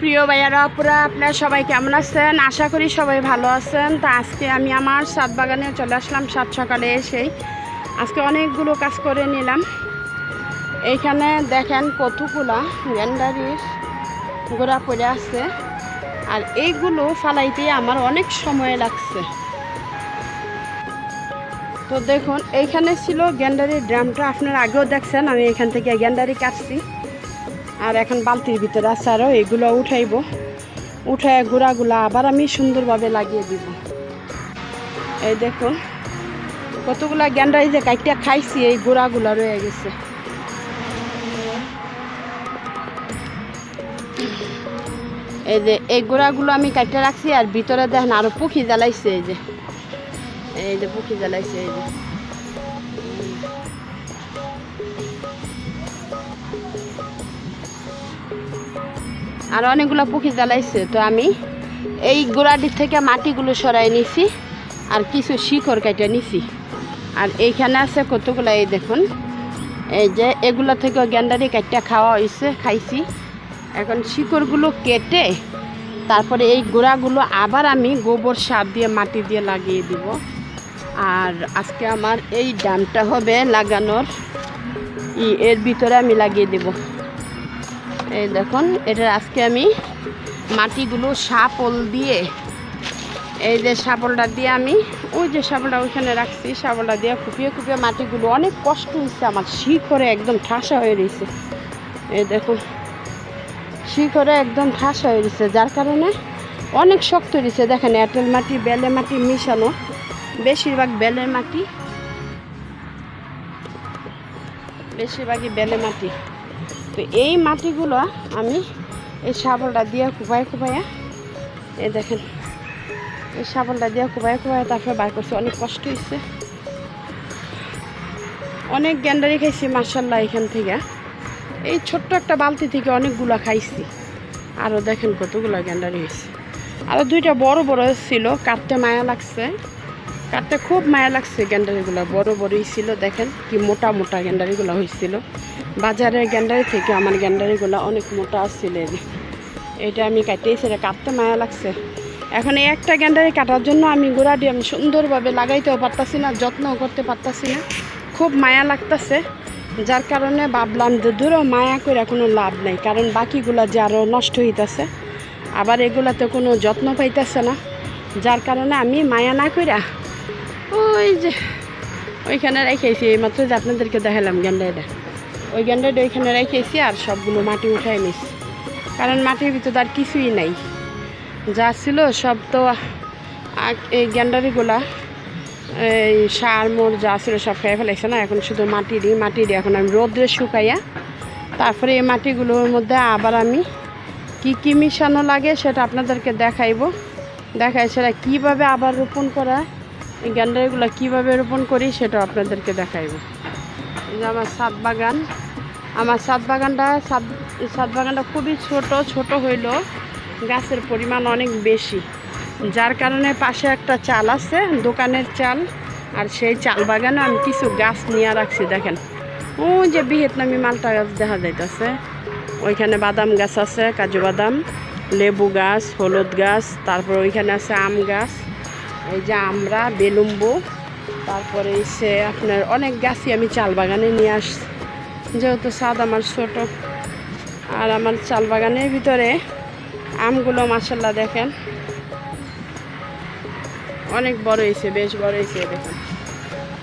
প্রিয় ভাইয়ারা, আপুরা, আপনারা সবাই কেমন আছেন? আশা করি সবাই ভালো আছেন। তা আজকে আমি আমার সাত বাগানে চলে আসলাম সাত সকালে এসেই। আজকে অনেকগুলো কাজ করে নিলাম। এইখানে দেখেন কতগুলা গ্যান্ডারির গোড়া পড়ে আছে। আর এইগুলো ফালাইতে আমার অনেক সময় লাগছে। তো দেখুন এইখানে ছিল গ্যান্ডারির ড্রামটা। আপনারা আগেও দেখছেন, আমি এখান থেকে গ্যান্ডারি কাটছি। আর এখন বালতির ভিতরে আছে আরও এগুলো উঠাইব। উঠায় গুঁড়াগুলা আবার আমি সুন্দরভাবে লাগিয়ে দিব। এই দেখুন কতগুলা গ্যান্ডারি যে কাইটা খাইছি, এই গুঁড়াগুলা রয়ে গেছে। এই যে, এই গুঁড়াগুলো আমি কাইটা রাখছি, আর ভিতরে দেখেন আরও পুখি জ্বালাইছে এই যে। এই যে পুখি জ্বালাইছে এই যে। আর অনেকগুলো পুখি জ্বালাইছে। তো আমি এই গোড়াটির থেকে মাটিগুলো সরাই নিছি আর কিছু শিকড় কেটে নিছি। আর এইখানে আছে কতগুলো এই দেখুন। এই যে এগুলো থেকে গ্যান্ডারি কাটটা খাওয়া হয়েছে খাইছি। এখন শিকড়গুলো কেটে তারপরে এই গোড়াগুলো আবার আমি গোবর সার দিয়ে, মাটি দিয়ে লাগিয়ে দিব। আর আজকে আমার এই ডামটা হবে লাগানোর। এর ভিতরে আমি লাগিয়ে দেবো। এই দেখুন এটা আজকে আমি মাটিগুলো সাপল দিয়ে, এই যে সাপলটা দিয়ে আমি, ওই যে সাপলটা ওইখানে রাখছি সাপলটা দিয়ে কুপিয়ে কুপিয়ে মাটিগুলো অনেক কষ্ট হয়েছে আমার, শিখরে একদম ঠাসা হয়ে রয়েছে। এই দেখুন, শিখরে একদম ঠাসা হয়ে রয়েছে, যার কারণে অনেক শক্ত রয়েছে। দেখেন, এঁটেল মাটি, বেলে মাটি মিশানো, বেশিরভাগ বেলে মাটি, বেশিরভাগই বেলে মাটি। তো এই মাটিগুলো আমি এই শাবলটা দিয়ে কুপায় কুপায়া এই দেখেন, এই শাবলটা দিয়ে কুপায় কুপায় তারপরে বার করছি। অনেক কষ্ট হয়েছে অনেক গ্যান্ডারি খাইছি মার্শাল্লাহ এখান থেকে। এই ছোট্ট একটা বালতি থেকে অনেকগুলো খাইছি। আরও দেখেন কতগুলো গ্যান্ডারি হয়েছে আরও দুইটা বড় বড় ছিল, কাটতে মায়া লাগছে। কাটতে খুব মায়া লাগছে গ্যান্ডারিগুলো। বড় বড়ই ছিল, দেখেন কি মোটা মোটা গ্যান্ডারিগুলো হয়েছিল বাজারের গ্যান্ডারি থেকে আমার গ্যান্ডারিগুলো অনেক মোটা আসছিল এটা আমি কাটিয়েছি এটা কাটতে মায়া লাগছে। এখন এই একটা গ্যান্ডারি কাটার জন্য আমি গোড়া দিয়ে আমি সুন্দরভাবে লাগাইতেও পারতাছি না, যত্নও করতে পারতাছি না। খুব মায়া লাগতাছে, যার কারণে ভাবলাম যে দূরও মায়া করে কোনো লাভ নেই, কারণ বাকিগুলা যে আরও নষ্ট হইতাছে, আবার এগুলাতে কোনো যত্ন পাইতেছে না। যার কারণে আমি মায়া না কইরা ওই যে ওইখানে রেখেছি, এইমাত্র যে আপনাদেরকে দেখালাম গ্যান্ডাইটা ওই গ্যান্ডাইটা ওইখানে রেখেছি আর সবগুলো মাটি উঠাই নিছি। কারণ মাটির ভিতরে আর কিছুই নাই। যা ছিল সব তো এই গ্যান্ডারিগুলা, এই সার, মোর যা ছিল সব খেয়ে ফেলেছে না? এখন শুধু মাটি দিই মাটি দিই এখন আমি রোদ্রে শুকাইয়া তারপরে এই মাটিগুলোর মধ্যে আবার আমি কি কি মিশানো লাগে সেটা আপনাদেরকে দেখাইবো। দেখাই সেটা কীভাবে আবার রোপণ করা, এই গ্যান্ডারিগুলো কীভাবে রোপণ করি সেটা আপনাদেরকে দেখাইবো। যে আমার সাত বাগান। আমার সাত বাগানটা সাত সাত বাগানটা খুবই ছোট ছোট হইল। গাছের পরিমাণ অনেক বেশি। যার কারণে পাশে একটা চাল আছে, দোকানের চাল। আর সেই চাল বাগানে আমি কিছু গাছ নিয়ে রাখছি, দেখেন। ও যে ভিয়েতনামি মালটা গাছ দেখা যাইতেছে। ওইখানে বাদাম গাছ আছে, কাজু বাদাম, লেবু গাছ, হলুদ গাছ, তারপর ওইখানে আছে আম গাছ। এই যে আমরা, বেলুম্বু। তারপরে সে আপনার অনেক গাছই আমি চাল বাগানে নিয়ে আসছি। যেহেতু স্বাদ আমার ছোট। আর আমার চাল বাগানের ভিতরে আমগুলো মাসাল্লাহ দেখেন। অনেক বড় হয়েছে, বেশ বড় হয়েছে, দেখেন।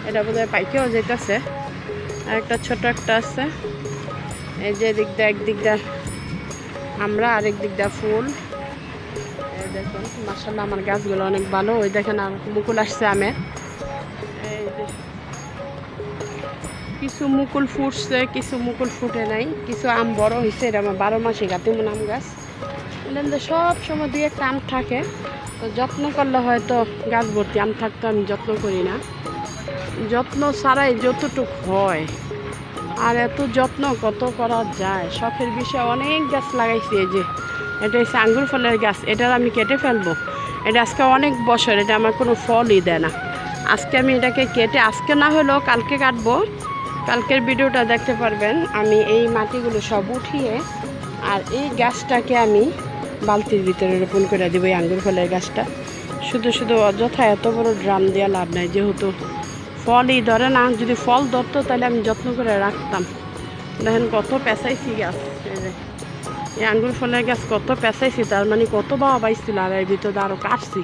এটা বোধহয় পাইকেও যেতেছে। আর একটা ছোট একটা আছে। এই যে দিক দিয়ে, একদিক দিয়ে আমরা আরেক দিক দিয়ে ফুল। দেখুন মাসাল্লাহ আমার গাছগুলো অনেক ভালো। ওই দেখেন, আর মুকুল আসছে আমের। কিছু মুকুল ফুটছে, কিছু মুকুল ফুটে নাই, কিছু আম বড় হয়েছে এটা আমার বারো মাসে গাতিমন আম গাছ। এখানে সব সময় দিয়ে একটা আম থাকে, তো যত্ন করলে হয়তো গাছ ভর্তি আম থাকতো, আমি যত্ন করি না। যত্ন ছাড়াই যতটুক হয়, আর এত যত্ন কত করা যায়? শখের বিষয়ে অনেক গাছ লাগাইছি এই যে, এটা হচ্ছে আঙ্গুর ফলের গাছ, এটার আমি কেটে ফেলব। এটা আজকে অনেক বছর, এটা আমার কোনো ফলই দেয় না। আজকে আমি এটাকে কেটে, আজকে না হলেও কালকে কাটবো। কালকের ভিডিওটা দেখতে পারবেন। আমি এই মাটিগুলো সব উঠিয়ে আর এই গাছটাকে আমি বালতির ভিতরে রোপণ করে দেবো এই আঙ্গুর ফলের গাছটা। শুধু শুধু অযথা এত বড় ড্রাম দেওয়া লাভ নাই, যেহেতু ফলই ধরে না, যদি ফল ধরতো তাহলে আমি যত্ন করে রাখতাম। দেখেন কত পেঁচাইছি গাছ, এই আঙ্গুর ফলের গাছ কত পেঁচাইছি, তার মানে কত বাবা পাইছিল আর এর ভিতরে আরও কাটছি।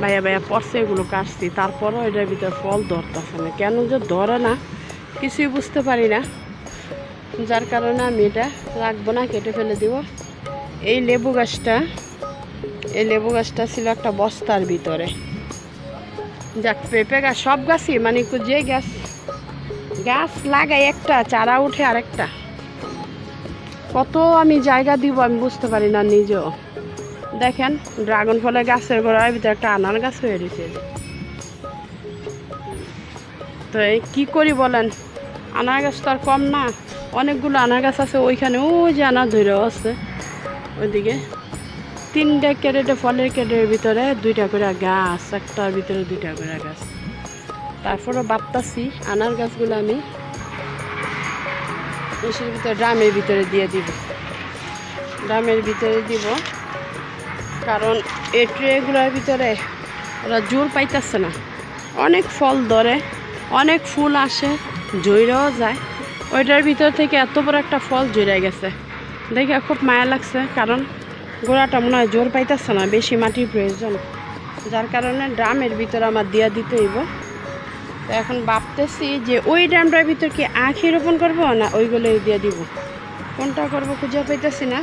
ভাইয়া ভাইয়া পড়ছে এগুলো কাটছি, তারপরও এটার ভিতরে ফল ধরতেছে না। কেন যে ধরে না কিছুই বুঝতে পারি না। যার কারণে আমি এটা রাখব না, কেটে ফেলে দিব। এই লেবু গাছটা, এই লেবু গাছটা ছিল একটা বস্তার ভিতরে। যাক, পেঁপে গাছ, সব গাছই মানে যে গাছ গাছ লাগাই একটা, চারা উঠে আরেকটা। কত আমি জায়গা দিব আমি বুঝতে পারি না নিজেও। দেখেন, ড্রাগন ফলের গাছের গোড়ার ভিতরে একটা আনার গাছ হয়ে রয়েছে তো এই কি করি বলেন? আনার গাছ তো আর কম না। অনেকগুলো আনার গাছ আছে, ওইখানে ওই যে আনার ধরেও আছে। ওইদিকে তিনটা ক্যারেটে ফলের ক্যারেটের ভিতরে দুইটা করে গাছ, একটার ভিতরে দুইটা করে গাছ। তারপরে ভাবতাছি আনার গাছগুলো আমি ইসের ভিতরে, ড্রামের ভিতরে দিয়ে দিব। ড্রামের ভিতরে দিব, কারণ এই ট্রেগুলোর ভিতরে ওরা জোর পাইতেছে না। অনেক ফল ধরে। অনেক ফুল আসে জৈরাও যায়। ওইটার ভিতর থেকে এত বড় একটা ফল জৈরা গেছে। দেখে খুব মায়া লাগছে, কারণ গোড়াটা মনে হয় জোর পাইতেছে না, বেশি মাটির প্রয়োজন। যার কারণে ড্রামের ভিতরে আমার দিয়া দিতে হইব। তো এখন ভাবতেছি যে ওই ড্রামটার ভিতর কি আখি রোপণ করব না ওইগুলোই দিয়ে দিব? কোনটা করব খুঁজে পাইতেছি না।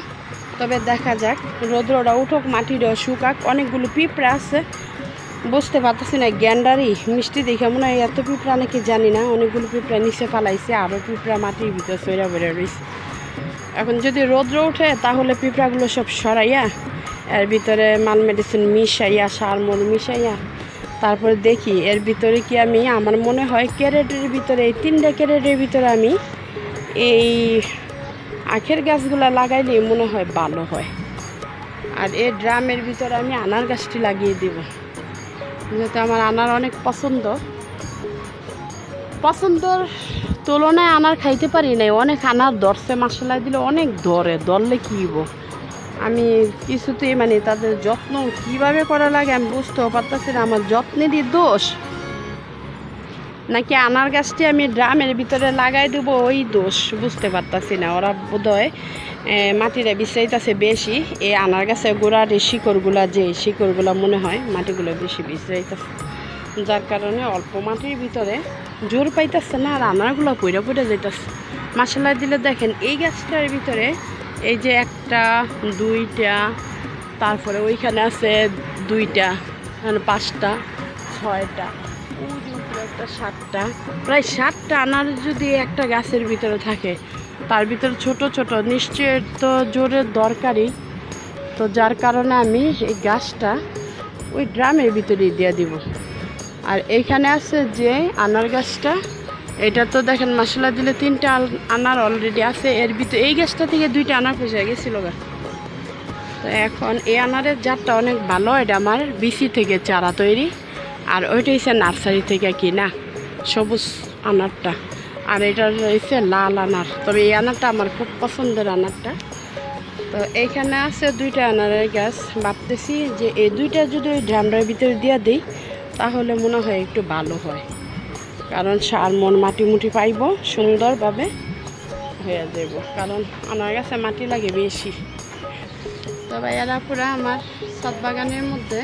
তবে দেখা যাক, রোদ্রটা উঠুক মাটিটা শুকাক, অনেকগুলো পিঁপড়া আছে। বুঝতে পারতেছি না, গ্যান্ডারি, মিষ্টি দেখে মনে হয় এত পিঁপড়া নাকি জানি না, অনেকগুলো পিঁপড়া নিচে ফালাইছে আরও পিঁপড়া মাটির ভিতর সইরা বেড়ে রয়েছে এখন যদি রৌদ্র ওঠে, তাহলে পিঁপড়াগুলো সব সরাইয়া, এর ভিতরে মাল মেডিসিন মিশাইয়া সার মল মিশাইয়া, তারপরে দেখি, এর ভিতরে কি আমি, আমার মনে হয় ক্যারেটের ভিতরে, এই তিনটা ক্যারেটের ভিতরে আমি এই আখের গাছগুলো লাগাইলে মনে হয় ভালো হয়। আর এই ড্রামের ভিতরে আমি আনার গাছটি লাগিয়ে দিব। যেহেতু আমার আনার অনেক পছন্দ। পছন্দর তুলনায় আনার খাইতে পারি নাই। অনেক আনার দরছে মশলা দিলে অনেক ধরে। ধরলে কী আমি কিছুতেই মানে তাদের যত্ন কীভাবে করা লাগে আমি বুঝতেও পারতেছি না। আমার যত্নেরই দোষ? নাকি আনার গাছটি আমি ড্রামের ভিতরে লাগাই দেবো, ওই দোষ? বুঝতে পারতাছি না। ওরা বোধহয় এ, মাটিটা বিশ্রাইতেছে বেশি এই আনার গাছের গোড়ার এই শিকড়গুলা যে শিকড়গুলা মনে হয় মাটিগুলো বেশি বিশ্রাইতেছে যার কারণে অল্প মাটির ভিতরে জোর পাইতেছে না আর আনারগুলো পইরা পইরা যাইতেছে। মশলা দিলে দেখেন এই গাছটার ভিতরে এই যে একটা দুইটা তারপরে ওইখানে আছে দুইটা মানে পাঁচটা ছয়টা একটা সাতটা প্রায় সাতটা আনার যদি একটা গাছের ভিতরে থাকে তার ভিতরে ছোট ছোট। নিশ্চয় তো জোরের দরকারই। তো যার কারণে আমি এই গাছটা ওই ড্রামের ভিতরেই দিয়ে দিব। আর এইখানে আছে যে আনার গাছটা। এটা তো দেখেন, মশলা দিলে তিনটা আনার অলরেডি আছে। এর ভিতরে এই গাছটা থেকে দুইটা আনার পয়সা গেছিল গা। তো এখন এই আনারের জাতটা অনেক ভালো। এটা আমার বিসি থেকে চারা তৈরি। আর ওইটা হচ্ছে নার্সারি থেকে কিনা সবুজ আনারটা। আর এটা রয়েছে লাল আনার। তবে এই আনারটা আমার খুব পছন্দের আনারটা। তো এইখানে আছে দুইটা আনারের গাছ ভাবতেছি যে এই দুইটা যদি ওই ড্রামটার ভিতরে দিয়ে দিই, তাহলে মনে হয় একটু ভালো হয়। কারণ সার মন মাটি মুটি পাইব, সুন্দরভাবে হয়ে যাব কারণ আনার গাছে মাটি লাগে বেশি। তবে এরা পুরা আমার সাত বাগানের মধ্যে,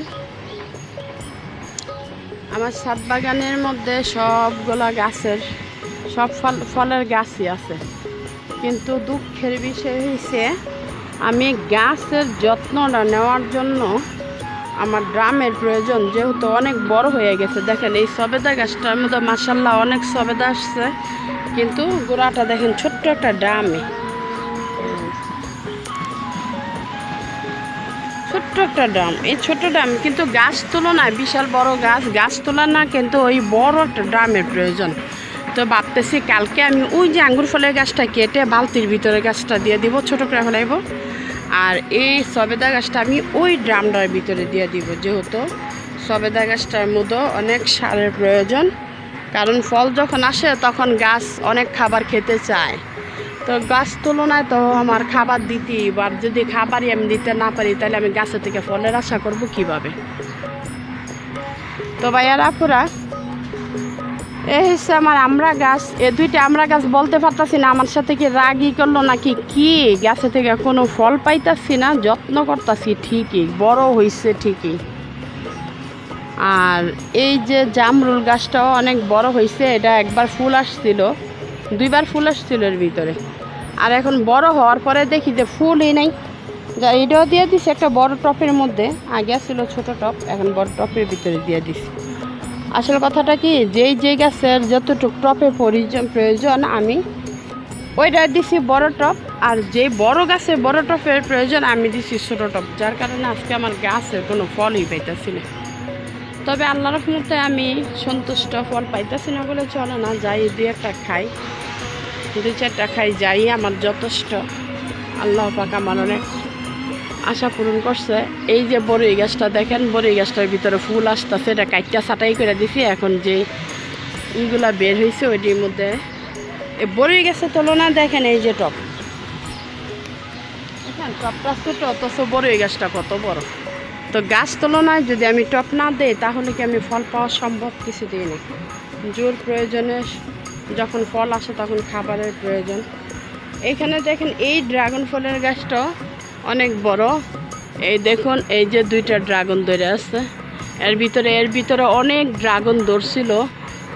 আমার সাত বাগানের মধ্যে সবগুলা গাছের সব ফল, ফলের গাছই আছে। কিন্তু দুঃখের বিষয় হয়েছে আমি গাছের যত্নটা নেওয়ার জন্য আমার ড্রামের প্রয়োজন যেহেতু অনেক বড় হয়ে গেছে। দেখেন, এই সবেদা গাছটার মধ্যে মাসাল্লাহ অনেক সবেদা আসছে। কিন্তু গোড়াটা দেখেন, ছোট্ট একটা ড্রামে। ছোট্ট একটা ড্রাম। এই ছোট্ট ড্রাম কিন্তু গাছ তুলনায় বিশাল বড় গাছ। গাছ তোলা না কিন্তু ওই বড় একটা ড্রামের প্রয়োজন। তো ভাবতেছি কালকে আমি ওই যে আঙ্গুর ফলের গাছটা কেটে বালতির ভিতরে গাছটা দিয়ে দিব, ছোটো করে ফেলাইব। আর এই সবেদা গাছটা আমি ওই ড্রামটার ভিতরে দিয়ে দিব, যেহেতু সবেদা গাছটার মধ্যে অনেক সারের প্রয়োজন। কারণ ফল যখন আসে তখন গাছ অনেক খাবার খেতে চায়। তো গাছ তুলনায় তো আমার খাবার দিতেই আর যদি খাবারই আমি দিতে না পারি, তাহলে আমি গাছের থেকে ফলের আশা করব কীভাবে? তো ভাইয়ার, আপুরা এই হচ্ছে আমার আমরা গাছ। এ দুইটা আমরা গাছ বলতে পারতাছি না, আমার সাথে কি রাগি করল নাকি কি? গাছে থেকে কোনো ফল পাইতাছি না, যত্ন করতাছি ঠিকই, বড় হইছে ঠিকই। আর এই যে জামরুল গাছটাও অনেক বড় হয়েছে এটা একবার ফুল আসছিল, দুইবার ফুল আসছিল এর ভিতরে। আর এখন বড় হওয়ার পরে দেখি যে ফুলই নাই। এটাও দিয়ে দিছে একটা বড় টপের মধ্যে, আগে ছিল ছোট টপ, এখন বড় টপের ভিতরে দিয়ে দিছি। আসল কথাটা কি? যেই যে গাছের যতটুকু টপে প্রয়োজন প্রয়োজন, আমি ওইটা দিছি বড় টপ, আর যে বড় গাছে বড় টপের প্রয়োজন, আমি দিছি ছোট টপ। যার কারণে আজকে আমার গাছের কোনো ফলই পাইতেছি না। তবে আল্লাহ রহমতে আমি সন্তুষ্ট ফল পাইতেছি না বলে চলে না, যাই দুই একটা খাই। দুই চারটা খাই, যাই আমার যথেষ্ট। আল্লাহ পাক আমার অনেক আশা পূরণ করছে। এই যে বড়ই গাছটা দেখেন, বড়ই গাছটার ভিতরে ফুল আসতেছে, এটা কাইটটা ছাটাই করে দিছি, এখন যে ইগুলা বের হয়েছে ওইটির মধ্যে। এই বড়ই গাছের তুলনায় দেখেন এই যে টপ। দেখেন, টপটা ছোট, অথচ বড়ই গাছটা কত বড়। তো গাছ তুলনায় যদি আমি টপ না দেই, তাহলে কি আমি ফল পাওয়া সম্ভব কিছু দিই না। জোর প্রয়োজনে যখন ফল আসে তখন খাবারের প্রয়োজন। এইখানে দেখেন এই ড্রাগন ফলের গাছটা অনেক বড়। এই দেখুন, এই যে দুইটা ড্রাগন ধরে আছে। এর ভিতরে এর ভিতরে অনেক ড্রাগন ধরছিল।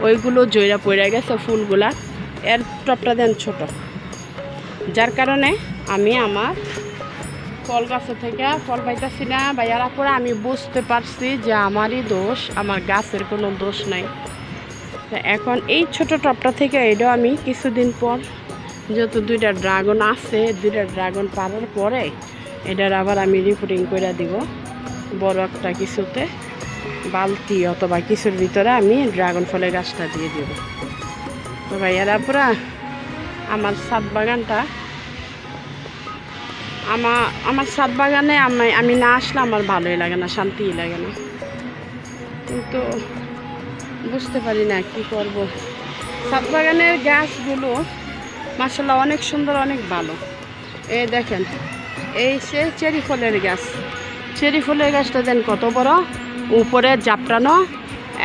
ওইগুলো জয়রা পড়ে গেছে ফুলগুলা। এর টপটা দেন ছোট। যার কারণে আমি আমার ফল গাছে থেকে ফল পাইতেছি না। বা এর পরে আমি বুঝতে পারছি যে আমারই দোষ, আমার গাছের কোনো দোষ নাই। এখন এই ছোট টপটা থেকে এটাও আমি কিছুদিন পর যত দুইটা ড্রাগন আছে, দুইটা ড্রাগন পারার পরে এটার আবার আমি রিপোর্টিং করে দিব। বড় একটা কিছুতে বালতি অথবা কিছুর ভিতরে আমি ড্রাগন ফলের গাছটা দিয়ে দিব। তো ভাইয়ারা, পুরা আমার সাত বাগানটা আমার আমার সাত বাগানে আমি আমি না আসলে আমার ভালোই লাগে না, শান্তিই লাগে না। কিন্তু বুঝতে পারি না কি করব। সাত বাগানের গাছগুলো মাসাল্লাহ অনেক সুন্দর, অনেক ভালো। এই দেখেন, এই সে চেরি ফলের গাছ। চেরি ফলের গাছটা দেন কত বড়? উপরে জাপটানো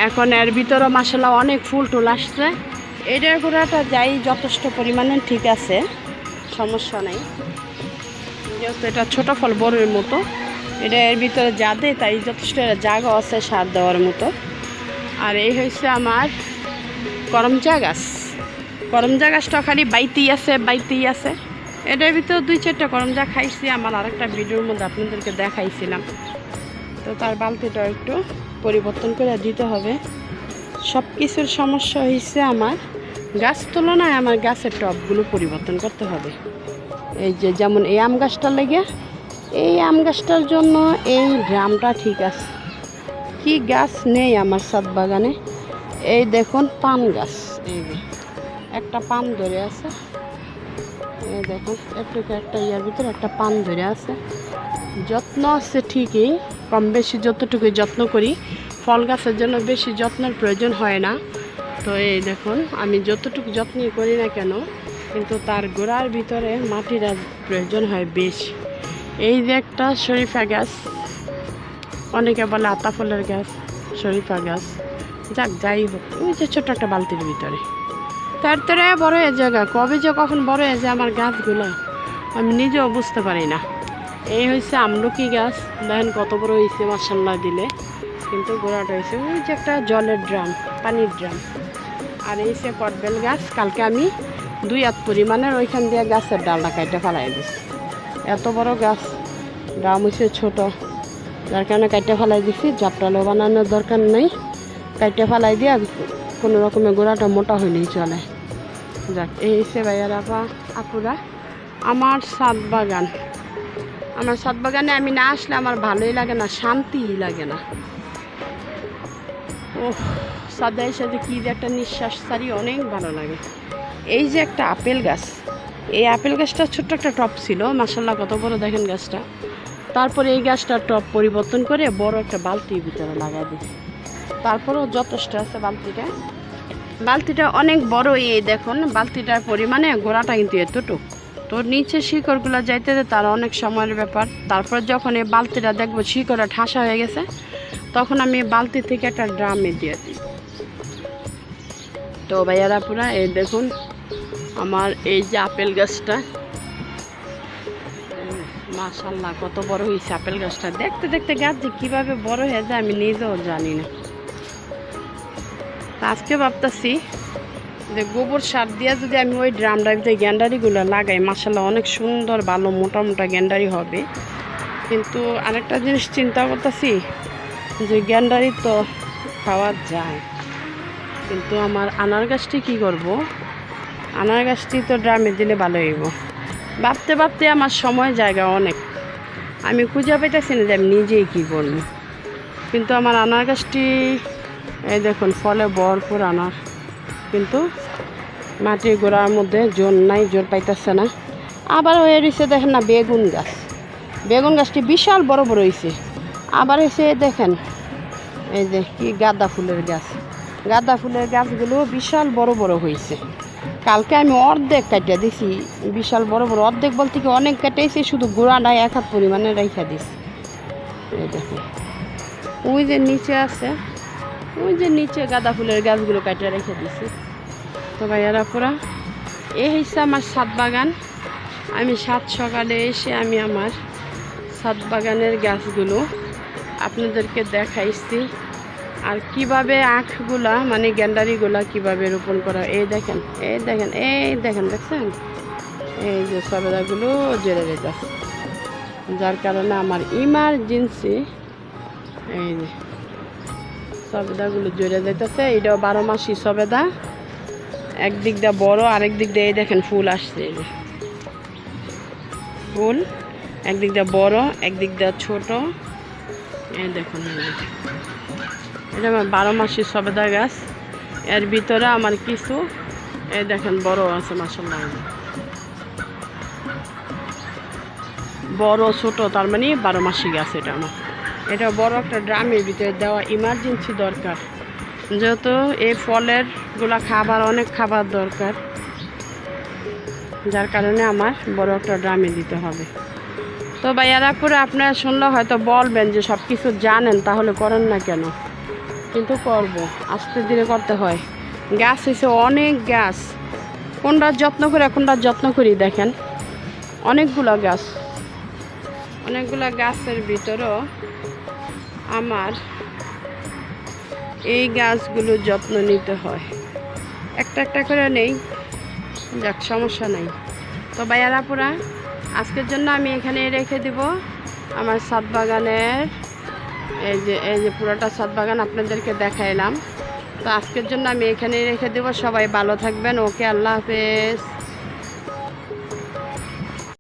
এখন এর ভিতরে মাসাল্লাহ অনেক ফুল টুল আসছে। এটার গোড়াটা যাই যথেষ্ট পরিমাণে ঠিক আছে, সমস্যা নেই। যেহেতু এটা ছোটো ফল বড়ের মতো, এটা এর ভিতরে যা দেয় তাই যথেষ্ট জায়গা আছে সার দেওয়ার মতো। আর এই হয়েছে আমার করমচা গাছ। করমজা গাছটা খালি বাইতেই আছে বাইতেই আছে। এটার ভিতরে দুই চারটা করমজা খাইছি, আমার আরেকটা ভিডিওর মধ্যে আপনাদেরকে দেখাইছিলাম। তো তার বালতিটা একটু পরিবর্তন করে দিতে হবে। সব কিছুর সমস্যা হয়েছে আমার গাছ তুলনায় আমার গাছের টবগুলো পরিবর্তন করতে হবে। এই যে যেমন এই আম গাছটা লেগে, এই আম গাছটার জন্য এই ড্রামটা ঠিক আছে। কি গাছ নেই আমার সাত বাগানে? এই দেখুন পান গাছ। এই একটা পান ধরে আছে। দেখুন, একটু একটা ইয়ার ভিতরে একটা পান ধরে আছে। যত্ন আছে ঠিকই, কম বেশি যতটুকু যত্ন করি, ফল গাছের জন্য বেশি যত্নের প্রয়োজন হয় না। তো এই দেখুন, আমি যতটুকু যত্নই করি না কেন, কিন্তু তার গোড়ার ভিতরে মাটির প্রয়োজন হয় বেশি। এই যে একটা শরীফা গাছ, অনেকে বলে আতা ফলের গাছ, শরীফা গাছ। যাক, যাই হোক, ওই যে ছোট একটা বালতির ভিতরে। তার তারে বড় হয়ে জায়গা কবে যে কখন বড় হয়ে যায় আমার গাছগুলো, আমি নিজেও বুঝতে পারি না। এই হয়েছে আমলকি গাছ, দেখেন কত বড় হয়েছে মাসাল্লাহ দিলে। কিন্তু গোড়াটা হয়েছে ওই যে একটা জলের ড্রাম, পানির ড্রাম। আর এই সে কটবেল গাছ, কালকে আমি দুই হাত পরিমাণের ওইখান দিয়ে গাছের ডালটা কাইটে ফেলাই দিছি। এত বড় গাছ, ড্রাম হয়েছে ছোটো। যার কারণে কাইটে ফেলাই দিছি জাপটালো বানানোর দরকার নেই। কাইটে ফেলাই দিয়ে কোনো রকমের গোড়াটা মোটা হইলেই চলে। যাক, এই হচ্ছে ভাইয়ার আপা আপুরা। আমার সাত বাগান। আমার সাত বাগানে আমি না আসলে আমার ভালোই লাগে না, শান্তিই লাগে না। ও সাদাই সাথে কী যে একটা নিঃশ্বাস সারি অনেক ভালো লাগে। এই যে একটা আপেল গাছ। এই আপেল গাছটা ছোট্ট একটা টপ ছিল মাসাল্লাহ কত বড় দেখেন গাছটা। তারপরে এই গাছটার টপ পরিবর্তন করে বড় একটা বালতির ভিতরে লাগাই দিই। তারপরেও যথেষ্ট আছে বালতিটা। বালতিটা অনেক বড় এই দেখুন, বালতিটার পরিমাণে গোড়াটা কিন্তু এতটুক। তো নিচে শিকড়গুলো যাইতে তার অনেক সময়ের ব্যাপার। তারপর যখন এই বালতিটা দেখব শিকড়টা ঠাসা হয়ে গেছে, তখন আমি বালতি থেকে একটা ড্রামে দিয়ে দিই। তো ভাইয়ারা পুরা, এই দেখুন, আমার এই যে আপেল গাছটা। মাশাল্লাহ, কত বড় হয়েছে আপেল গাছটা। দেখতে দেখতে গাছ যে কীভাবে বড় হয়ে যায় আমি নিজেও জানি না। আজকে ভাবতেছি যে গোবর সার দিয়ে যদি আমি ওই ড্রামটার ভিতরে গ্যান্ডারিগুলো লাগাই মাসাল্লাহ অনেক সুন্দর, ভালো, মোটা মোটা গ্যান্ডারি হবে। কিন্তু আরেকটা জিনিস চিন্তা করতেছি যে গ্যান্ডারি তো খাওয়া যায়। কিন্তু আমার আনার গাছটি কী করব? আনার গাছটি তো ড্রামে দিলে ভালো হইব। ভাবতে ভাবতে আমার সময় জায়গা অনেক। আমি খুঁজে পাইতেছি না যে আমি নিজেই কী করব। কিন্তু আমার আনার গাছটি এই দেখুন, ফলে ভরপুর আনার। কিন্তু মাটির গোড়ার মধ্যে জোর নাই, জোর পাইতেছে না। আবার হয়ে রয়েছে দেখেন না বেগুন গাছ। বেগুন গাছটি বিশাল বড় বড় হয়েছে আবার এসে দেখেন, এই যে কি গাঁদা ফুলের গাছ। গাঁদা ফুলের গাছগুলো বিশাল বড় বড় হয়েছে কালকে আমি অর্ধেক কাটিয়ে দিছি, বিশাল বড় বড়। অর্ধেক বলতে কি অনেক কাটাইছি শুধু গোড়াটা এক হাত পরিমাণে রেখে দিছি। এই দেখুন, ওই যে নিচে আছে ওই যে নিচে গাঁদা ফুলের গাছগুলো কাটিয়ে রেখে দিছি। তো ভাইয়ারা পুরা, এই হচ্ছে আমার সাত বাগান। আমি সাত সকালে এসে আমি আমার সাত বাগানের গাছগুলো আপনাদেরকে দেখাইছি। আর কীভাবে আখগুলা মানে গ্যান্ডারিগুলা কীভাবে রোপণ করা, এই দেখেন এই দেখেন এই দেখেন, দেখছেন? এই যে সবেদাগুলো জেরে যেতেছে যার কারণে আমার ইমার্জেন্সি এই যে সবেদাগুলো জড়ে যেতেছে এটাও বারো মাসি সবেদা। একদিক দিয়ে বড়, আরেক দিক দিয়ে দেখেন ফুল আসছে। ফুল, একদিক দিয়ে বড়, একদিক দিয়ে ছোট। এই দেখুন এটা আমার বারো মাসি সবেদা গাছ। এর ভিতরে আমার কিছু, এই দেখেন বড় আছে মাসাল্লাহ বড়, ছোট, তার মানে বারো মাসি গাছ এটা আমার। এটা বড় একটা ড্রামের ভিতরে দেওয়া ইমার্জেন্সি দরকার। যেহেতু এই ফলেরগুলা খাবার, অনেক খাবার দরকার। যার কারণে আমার বড় একটা ড্রামে দিতে হবে। তো ভাইয়ারা, পুরো আপনারা শুনলে হয়তো বলবেন যে সব কিছু জানেন, তাহলে করেন না কেন? কিন্তু করব, আস্তে ধীরে করতে হয়। গাছ হয়েছে অনেক গাছ কোনটার যত্ন করে কোনটার যত্ন করি দেখেন। অনেকগুলো গাছ অনেকগুলো গাছের ভিতরেও আমার এই গাছগুলো যত্ন নিতে হয়। একটা একটা করে নেই, যাক, সমস্যা নাই। তো বাইয়ারাপুরা আজকের জন্য আমি এখানে রেখে দিব আমার সাত বাগানের, এই যে এই যে পুরোটা সাত বাগান আপনাদেরকে দেখাইলাম। তো আজকের জন্য আমি এখানেই রেখে দেবো, সবাই ভালো থাকবেন। ওকে, আল্লাহ হাফেজ।